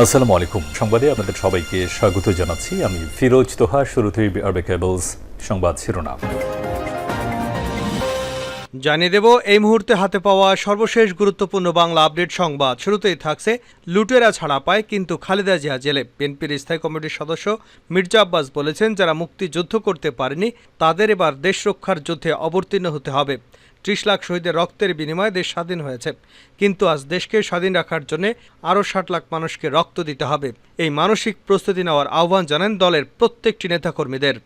আসসালামু আলাইকুম। সংবাদে আপনাদের সবাইকে স্বাগত জানাচ্ছি। আমি ফিরোজ তোহা, শুরুতেই আরবে কেবলস সংবাদ শিরোনাম। জানিয়ে দেব, এই মুহূর্তে হাতে পাওয়া সর্বশেষ গুরুত্বপূর্ণ বাংলা আপডেট সংবাদ। শুরুতেই থাকছে লুটেরা ছাড়া পায় কিন্তু খালেদা জিয়া জেলে। বিএনপির স্থায়ী কমিটির সদস্য মির্জা আব্বাস বলেছেন, যারা মুক্তিযুদ্ধ করতে পারেনি, তাদের এবার দেশ রক্ষার যুদ্ধে অবতীর্ণ হতে হবে। ত্রিশ লাখ শহীদের রক্তের বিনিময়ে দেশ স্বাধীন হয়েছে। কিন্তু আজ দেশকে স্বাধীন রাখার জন্য আরও ষাট লাখ মানুষকে রক্ত দিতে হবে। এই মানসিক প্রস্তুতি নেওয়ার আহ্বান জানান দলের প্রত্যেকটি নেতাকর্মীদের।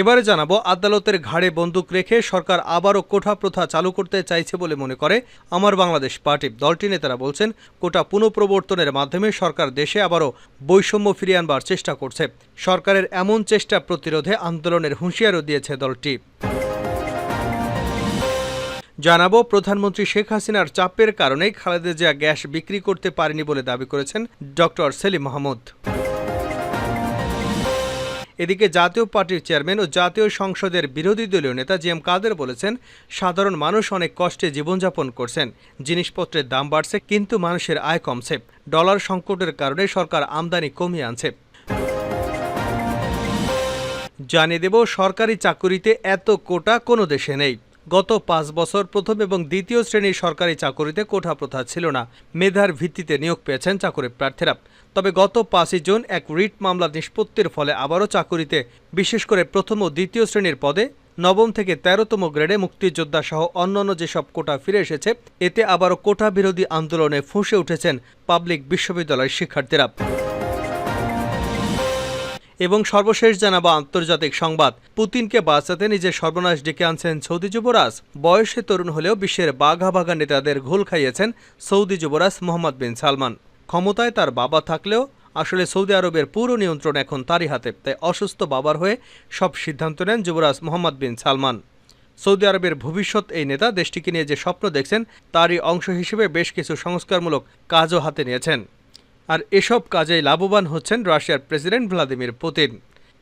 এবারে জানাব, আদালতের ঘাড়ে বন্দুক রেখে সরকার আবারও কোঠা প্রথা চালু করতে চাইছে বলে মনে করে আমার বাংলাদেশ পার্টি। দলটি নেতারা বলছেন, কোটা পুনঃপ্রবর্তনের মাধ্যমে সরকার দেশে আবারও বৈষম্য ফিরিয়ে আনবার চেষ্টা করছে। সরকারের এমন চেষ্টা প্রতিরোধে আন্দোলনের হুঁশিয়ারও দিয়েছে দলটি। জানাব, প্রধানমন্ত্রী শেখ হাসিনার চাপের কারণেই খালেদা জিয়া গ্যাস বিক্রি করতে পারেনি বলে দাবি করেছেন ডক্টর সেলিম মাহমুদ। এদিকে জাতীয় পার্টির চেয়ারম্যান ও জাতীয় সংসদের বিরোধী দলীয় নেতা জি এম কাদের বলেছেন, সাধারণ মানুষ অনেক কষ্টে জীবনযাপন করছেন, জিনিসপত্রের দাম বাড়ছে কিন্তু মানুষের আয় কমছে, ডলার সংকটের কারণে সরকার আমদানি কমিয়ে আনছে। জানিয়ে দেব, সরকারি চাকুরিতে এত কোটা কোনো দেশে নেই। গত পাঁচ বছর প্রথম এবং দ্বিতীয় শ্রেণির সরকারি চাকুরিতে কোঠা প্রথা ছিল না। মেধার ভিত্তিতে নিয়োগ পেয়েছেন চাকুরি প্রার্থীরা। তবে গত পাঁচই জুন এক রিট মামলা নিষ্পত্তির ফলে আবারও চাকুরিতে, বিশেষ করে প্রথম ও দ্বিতীয় শ্রেণির পদে নবম থেকে তেরোতম গ্রেডে মুক্তিযোদ্ধা সহ অন্যান্য যেসব কোটা ফিরে এসেছে, এতে আবারও কোটা বিরোধী আন্দোলনে ফুঁসে উঠেছেন পাবলিক বিশ্ববিদ্যালয়ের শিক্ষার্থীরা। এবং সর্বশেষ জানাব আন্তর্জাতিক সংবাদ। পুতিনকে বাঁচাতে নিজের সর্বনাশ ডেকে আনছেন সৌদি যুবরাজ। বয়সে তরুণ হলেও বিশ্বের বাঘা বাঘা নেতাদের ঘোল খাইয়েছেন সৌদি যুবরাজ মোহাম্মদ বিন সালমান। ক্ষমতায় তার বাবা থাকলেও আসলে সৌদি আরবের পুরো নিয়ন্ত্রণ এখন তারই হাতে। তাই অসুস্থ বাবার হয়ে সব সিদ্ধান্ত নেন যুবরাজ মোহাম্মদ বিন সালমান। সৌদি আরবের ভবিষ্যৎ এই নেতা দেশটিকে নিয়ে যে স্বপ্ন দেখছেন, তারই অংশ হিসেবে বেশ কিছু সংস্কারমূলক কাজও হাতে নিয়েছেন। আর এসব কাজেই লাভবান হচ্ছেন রাশিয়ার প্রেসিডেন্ট ভ্লাদিমির পুতিন।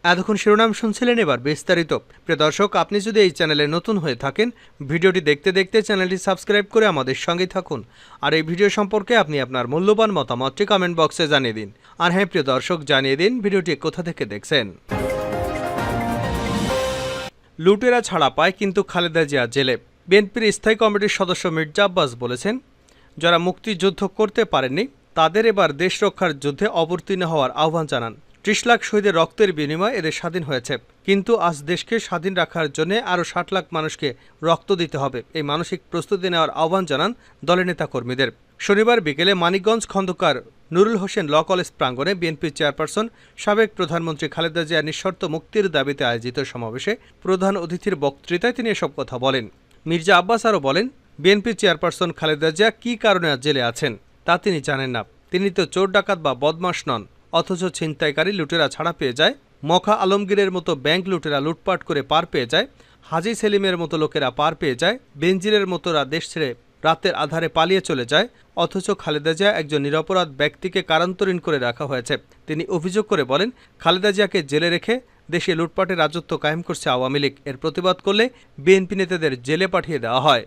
এতক্ষণ শিরোনাম শুনছিলেন এবার বিস্তারিত। প্রিয় দর্শক, আপনি যদি এই চ্যানেলে নতুন হয়ে থাকেন, ভিডিওটি দেখতে দেখতে চ্যানেলটি সাবস্ক্রাইব করে আমাদের সঙ্গেই থাকুন। আর এই ভিডিও সম্পর্কে আপনি আপনার মূল্যবান মতামতটি কমেন্ট বক্সে জানিয়ে দিন। আর হ্যাঁ প্রিয় দর্শক, জানিয়ে দিন ভিডিওটি কোথা থেকে দেখছেন। লুটেরা ছাড়া পায় কিন্তু খালেদা জিয়া জেলে। বিএনপির স্থায়ী কমিটির সদস্য মির্জা আব্বাস বলেছেন, যারা মুক্তিযুদ্ধ করতে পারেননি তাদের এবার দেশ রক্ষার যুদ্ধে অবতীর্ণ হওয়ার আহ্বান জানান। ত্রিশ লাখ শহীদের রক্তের বিনিময়ে এদের স্বাধীন হয়েছে। কিন্তু আজ দেশকে স্বাধীন রাখার জন্য আরও ষাট লাখ মানুষকে রক্ত দিতে হবে, এই মানসিক প্রস্তুতি নেওয়ার আহ্বান জানান দলের নেতা কর্মীদের শনিবার বিকেলে মানিকগঞ্জ খন্দকার নুরুল হোসেন ল কলেজ প্রাঙ্গণে বিএনপির চেয়ারপারসন সাবেক প্রধানমন্ত্রী খালেদা জিয়া নিঃশর্ত মুক্তির দাবিতে আয়োজিত সমাবেশে প্রধান অতিথির বক্তৃতায় তিনি এসব কথা বলেন। মির্জা আব্বাস আরও বলেন বিএনপি চেয়ারপারসন খালেদা জিয়া কী কারণে জেলে আছেন? তা তিনি জানেন না। তিনি তো চোর ডাকাত বা বদমাস নন, অথচ ছিনতাইকারী লুটেরা ছাড়া পেয়ে যায়, মখা আলমগীরের মতো ব্যাংক লুটেরা লুটপাট করে পার পেয়ে যায়, হাজি সেলিমের মতো লোকেরা পার পেয়ে যায় বেঞ্জিরের মতোরা দেশ ছেড়ে রাতের আধারে পালিয়ে চলে যায়, অথচ খালেদা জিয়া একজন নিরপরাধ ব্যক্তিকে কারান্তরীণ করে রাখা হয়েছে। তিনি অভিযোগ করে বলেন, খালেদা জিয়াকে জেলে রেখে দেশে লুটপাটের রাজত্ব কায়েম করছে আওয়ামী লীগ। এর প্রতিবাদ করলে বিএনপি নেতাদের জেলে পাঠিয়ে দেওয়া হয়।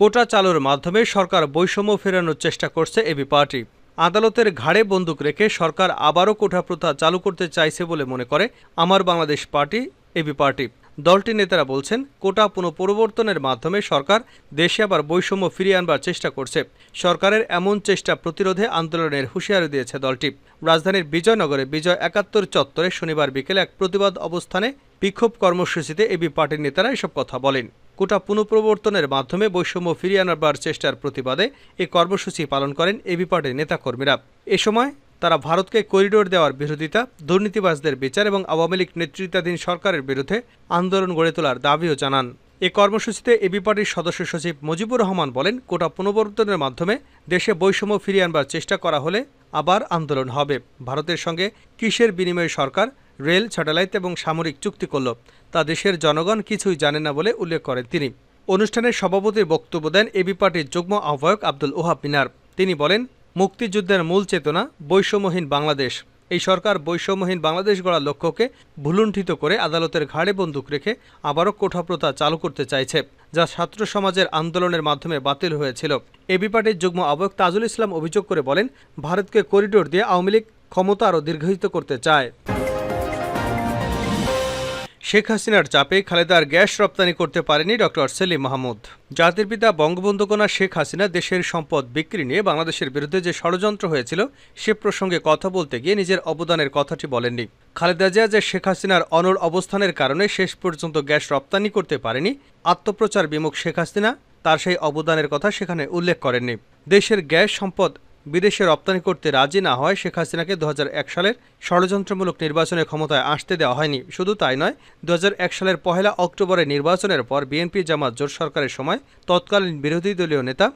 কোটা চালুর মাধ্যমে সরকার বৈষম্য ফেরানোর চেষ্টা করছে এবি পার্টি। আদালতের ঘাড়ে বন্দুক রেখে সরকার আবারও কোঠা প্রথা চালু করতে চাইছে বলে মনে করে আমার বাংলাদেশ পার্টি, এবি পার্টি। দলটির নেতারা বলছেন, কোটা পুনঃপরিবর্তনের মাধ্যমে সরকার দেশে আবার বৈষম্য ফিরিয়ে আনবার চেষ্টা করছে। সরকারের এমন চেষ্টা প্রতিরোধে আন্দোলনের হুঁশিয়ারি দিয়েছে দলটি। রাজধানীর বিজয়নগরে বিজয় একাত্তর চত্বরে শনিবার বিকেলে এক প্রতিবাদ অবস্থানে বিক্ষোভ কর্মসূচিতে এবি পার্টির নেতারা এসব কথা বলেন। কোটা পুনঃপ্রবর্তনের মাধ্যমে বৈষম্য ফিরিয়ে আনবার চেষ্টার প্রতিবাদে এই কর্মসূচি পালন করেন এবি পার্টির নেতাকর্মীরা। এ সময় তারা ভারতকে করিডোর দেওয়ার বিরোধিতা, দুর্নীতিবাজদের বিচার এবং আওয়ামী লীগ নেতৃত্বাধীন সরকারের বিরুদ্ধে আন্দোলন গড়ে তোলার দাবিও জানান। এ কর্মসূচিতে এবি পার্টির সদস্য সচিব মুজিবুর রহমান বলেন, কোটা পুনঃপ্রবর্তনের মাধ্যমে দেশে বৈষম্য ফিরিয়ে আনবার চেষ্টা করা হলে আবার আন্দোলন হবে। ভারতের সঙ্গে কিসের বিনিময়ে সরকার, রেল, স্যাটেলাইট এবং সামরিক চুক্তি করল, তা দেশের জনগণ কিছুই জানে না বলে উল্লেখ করেন তিনি। অনুষ্ঠানের সভাপতির বক্তব্য দেন এবি পার্টির যুগ্ম আহ্বায়ক আব্দুল ওহাব মিনার। তিনি বলেন মুক্তিযুদ্ধের মূল চেতনা বৈষম্যহীন বাংলাদেশ। এই সরকার বৈষম্যহীন বাংলাদেশ গড়ার লক্ষ্যকে ভুলুণ্ঠিত করে আদালতের ঘাড়ে বন্দুক রেখে আবারও কোঠাপ্রথা চালু করতে চাইছে, যা ছাত্র সমাজের আন্দোলনের মাধ্যমে বাতিল হয়েছিল। এ বিপাটের যুগ্ম আবয়ক তাজুল ইসলাম অভিযোগ করে বলেন, ভারতকে করিডোর দিয়ে আওয়ামী লীগ ক্ষমতা আরও দীর্ঘায়িত করতে চায়। শেখ হাসিনার চাপে খালেদার গ্যাস রপ্তানি করতে পারেনি ডক্টর সেলিম মাহমুদ। জাতির পিতা বঙ্গবন্ধু কন্যা শেখ হাসিনা দেশের সম্পদ বিক্রি নিয়ে বাংলাদেশের বিরুদ্ধে যে ষড়যন্ত্র হয়েছিল, সে প্রসঙ্গে কথা বলতে গিয়ে নিজের অবদানের কথাটি বলেননি। খালেদা জিয়া যে শেখ হাসিনার অনর অবস্থানের কারণে শেষ পর্যন্ত গ্যাস রপ্তানি করতে পারেনি, আত্মপ্রচার বিমুখ শেখ হাসিনা, তার সেই অবদানের কথা সেখানে উল্লেখ করেননি। দেশের গ্যাস সম্পদ বিদেশে রপ্তানি করতে রাজি না হয় শেখ হাসিনাকে দু হাজার এক সালের ষড়যন্ত্রমূলক নির্বাচনে ক্ষমতায় আসতে দেওয়া হয়নি। শুধু তাই নয় দু সালের পহেলা অক্টোবরে নির্বাচনের পর বিএনপি জামাত জোট সরকারের সময় তৎকালীন বিরোধী দলীয় নেতা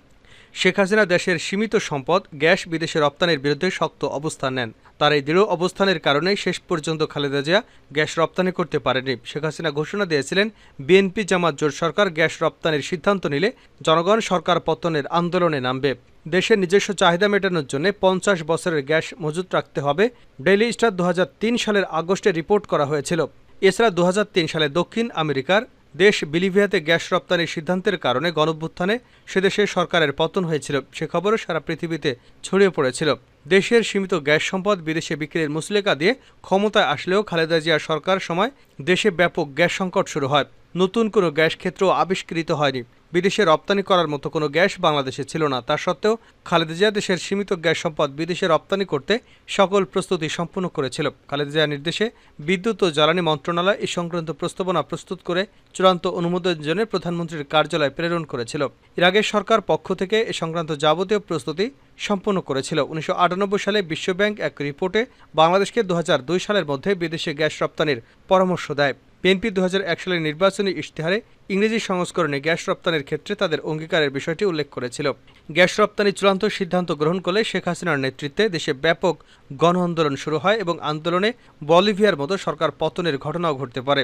শেখ হাসিনা দেশের সীমিত সম্পদ, গ্যাস বিদেশে রপ্তানির বিরুদ্ধে শক্ত অবস্থান নেন। তার এই দৃঢ় অবস্থানের কারণেই শেষ পর্যন্ত খালেদা জিয়া গ্যাস রপ্তানি করতে পারেনি। শেখ হাসিনা ঘোষণা দিয়েছিলেন, বিএনপি, জামাত, জোট সরকার গ্যাস রপ্তানির সিদ্ধান্ত নিলে জনগণ সরকার পতনের আন্দোলনে নামবে। দেশের নিজস্ব চাহিদা মেটানোর জন্য পঞ্চাশ বছরের গ্যাস মজুত রাখতে হবে, ডেইলি স্টার দু হাজার তিন সালের আগস্টে রিপোর্ট করা হয়েছিল। এছাড়া দু হাজার তিন সালে দক্ষিণ আমেরিকার দেশ বিলিভিয়াতে গ্যাস রপ্তানির সিদ্ধান্তের কারণে গণভ্যুত্থানে সেদেশের সরকারের পতন হয়েছিল। সে খবরও সারা পৃথিবীতে ছড়িয়ে পড়েছিল। দেশের সীমিত গ্যাস সম্পদ বিদেশে বিক্রির মুসলেকা দিয়ে ক্ষমতায় আসলেও খালেদা জিয়ার সরকার সময় দেশে ব্যাপক গ্যাস সংকট শুরু হয়। নতুন কোনো গ্যাস ক্ষেত্র আবিষ্কৃত হয়নি। বিদেশে রপ্তানি করার মতো কোনো গ্যাস বাংলাদেশে ছিল না। তা সত্ত্বেও খালেদা জিয়া দেশের সীমিত গ্যাস সম্পদ বিদেশে রপ্তানি করতে সকল প্রস্তুতি সম্পূর্ণ করেছিল। খালেদা নির্দেশে বিদ্যুৎ ও জ্বালানি মন্ত্রণালয় এই সংক্রান্ত প্রস্তাবনা প্রস্তুত করে চূড়ান্ত অনুমোদনের জন্য প্রধানমন্ত্রীর কার্যালয়ে প্রেরণ করেছিল। এর আগে সরকার পক্ষ থেকে এ সংক্রান্ত যাবতীয় প্রস্তুতি সম্পন্ন করেছিল। উনিশশো আটানব্বই সালে বিশ্বব্যাংক এক রিপোর্টে বাংলাদেশকে দু হাজার দুই সালের মধ্যে বিদেশে গ্যাস রপ্তানির পরামর্শ দেয়। বিএনপি দু হাজার এক সালের নির্বাচনী ইশতেহারে ইংরেজি সংস্করণে গ্যাস রপ্তানির ক্ষেত্রে তাদের অঙ্গীকারের বিষয়টি উল্লেখ করেছিল। গ্যাস রপ্তানি চূড়ান্ত সিদ্ধান্ত গ্রহণ করলে শেখ হাসিনার নেতৃত্বে দেশে ব্যাপক গণ আন্দোলন শুরু হয় এবং আন্দোলনে বলিভিয়ার মতো সরকার পতনের ঘটনাও ঘটতে পারে।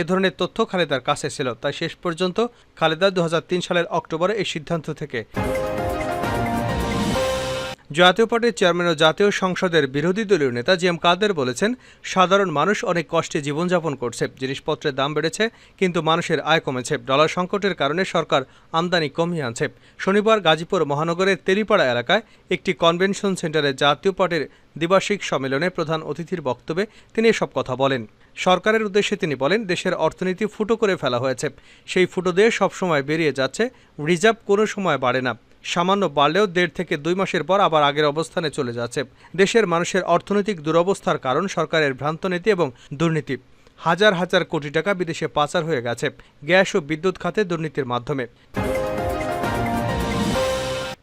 এ ধরনের তথ্য খালেদার কাছে ছিল। তাই শেষ পর্যন্ত খালেদা দু হাজার তিন সালের অক্টোবরে এই সিদ্ধান্ত থেকে জাতীয় পার্টির চেয়ারম্যান ও জাতীয় সংসদের বিরোধী দলীয় নেতা জি এম কাদের বলেছেন, সাধারণ মানুষ অনেক কষ্টে জীবনযাপন করছে, জিনিসপত্রের দাম বেড়েছে, কিন্তু মানুষের আয় কমেছে। ডলার সংকটের কারণে সরকার আমদানি কমিয়ে আনছে। শনিবার গাজীপুর মহানগরের তেলিপাড়া এলাকায় একটি কনভেনশন সেন্টারে জাতীয় পার্টির দ্বিবার্ষিক সম্মেলনে প্রধান অতিথির বক্তব্যে তিনি এসব কথা বলেন। সরকারের উদ্দেশ্যে তিনি বলেন, দেশের অর্থনীতি ফুটো করে ফেলা হয়েছে। সেই ফুটো দিয়ে সবসময় বেরিয়ে যাচ্ছে, রিজার্ভ কোনো সময় বাড়ে না। সামান্য বাড়লেও দেড় থেকে দুই মাসের পর আবার আগের অবস্থানে চলে যাচ্ছে। দেশের মানুষের অর্থনৈতিক দুরবস্থার কারণ সরকারের ভ্রান্ত নীতি এবং দুর্নীতি। হাজার হাজার কোটি টাকা বিদেশে পাচার হয়ে গেছে গ্যাস ও বিদ্যুৎ খাতে দুর্নীতির মাধ্যমে।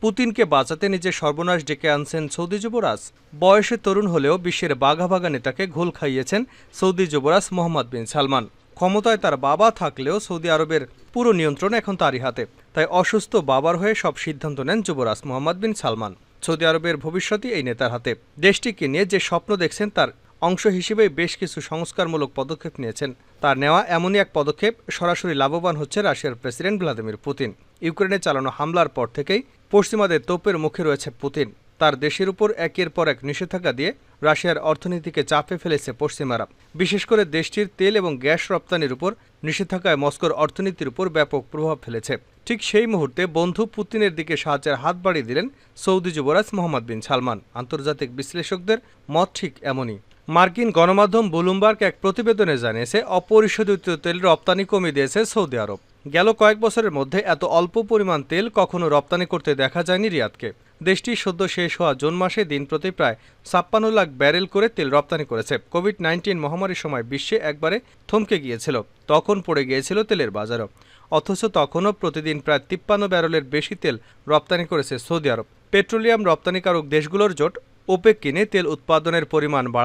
পুতিনকে বাঁচাতে নিজের সর্বনাশ ডেকে আনছেন সৌদি যুবরাজ। বয়সে তরুণ হলেও বিশ্বের বাঘা বাঘা নেতাকে ঘোল খাইয়েছেন সৌদি যুবরাজ মোহাম্মদ বিন সালমান। ক্ষমতায় তার বাবা থাকলেও সৌদি আরবের পুরো নিয়ন্ত্রণ এখন তারই হাতে। তাই অসুস্থ বাবার হয়ে সব সিদ্ধান্ত নেন যুবরাজ মোহাম্মদ বিন সালমান। সৌদি আরবের ভবিষ্যৎই এই নেতার হাতে। দেশটিকে নিয়ে যে স্বপ্ন দেখছেন তার অংশ হিসেবে বেশ কিছু সংস্কারমূলক পদক্ষেপ নিয়েছেন। তার নেওয়া এমনই এক পদক্ষেপ সরাসরি লাভবান হচ্ছে রাশিয়ার প্রেসিডেন্ট ভ্লাদিমির পুতিন। ইউক্রেনে চালানো হামলার পর থেকেই পশ্চিমাদের তোপের মুখে রয়েছে পুতিন। তার দেশের উপর একের পর এক নিষেধাজ্ঞা দিয়ে রাশিয়ার অর্থনীতিকে চাপে ফেলেছে পশ্চিমারা। বিশেষ করে দেশটির তেল এবং গ্যাস রপ্তানির উপর নিষেধাজ্ঞায় মস্কোর অর্থনীতির উপর ব্যাপক প্রভাব ফেলেছে। ঠিক সেই মুহূর্তে বন্ধু পুতিনের দিকে সাহায্যের হাত বাড়িয়ে দিলেন সৌদি যুবরাজ মোহাম্মদ বিন সালমান। আন্তর্জাতিক বিশ্লেষকদের মত ঠিক এমনই। মার্কিন গণমাধ্যম বুলুমবার্গ এক প্রতিবেদনে জানিয়েছে, অপরিশোধিত তেল রপ্তানি কমিয়ে দিয়েছে সৌদি আরব। গেল কয়েক বছরের মধ্যে এত অল্প পরিমাণ তেল কখনো রপ্তানি করতে দেখা যায়নি রিয়াদকে। দেশটি সদ্য শেষ হওয়া জুন মাসে দিন প্রতি প্রায় ছাপ্পান্ন লাখ ব্যারেল করে তেল রপ্তানি করেছে। কোভিড নাইন্টিন মহামারীর সময় বিশ্বে একবারে থমকে গিয়েছিল। তখন পড়ে গিয়েছিল তেলের বাজারও। অথচ তখনও প্রতিদিন প্রায় তিপ্পান্ন ব্যারেলের বেশি তেল রপ্তানি করেছে সৌদি আরব। পেট্রোলিয়াম রপ্তানিকারক দেশগুলোর জোট ওপেক কিনে তেল উৎপাদনের পরিমাণ বাড়াতে